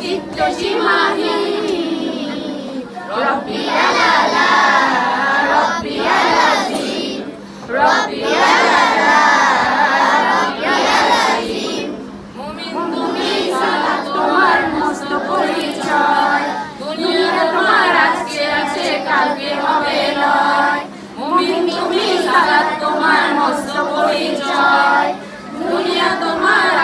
চিত্ত সীমাহীন রব্বি আলালা রব্বি আলাজিম রব্বি আলালা রব্বি আলাজিম মুমিন তুমি সালাত তোমার মস্ত পরিচয় দুনিয়া তোমার আজকে আছে কালকে হবে নয় মুমিন তুমি সালাত তোমার মস্ত পরিচয় দুনিয়া তোমার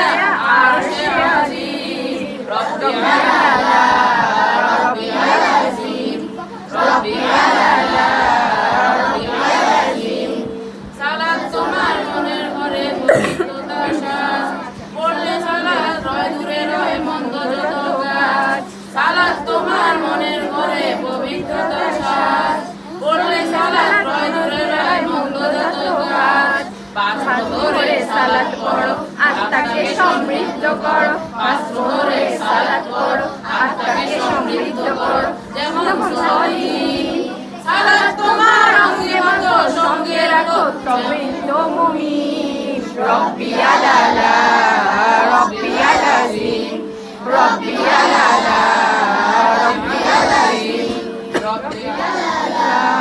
সালাত করো, আত্মাকে সমৃদ্ধ করো। মাসমুরে সালাত করো আত্মাকে সমৃদ্ধ করো। যেমন সহি সালাত তোমার অঙ্গে মতো, সঙ্গে রাখো তবে তো মুমি রব্বি আলালা, রব্বি লাজিম রব্বি আলালা, রব্বি লাজিম রব্বি আলালা।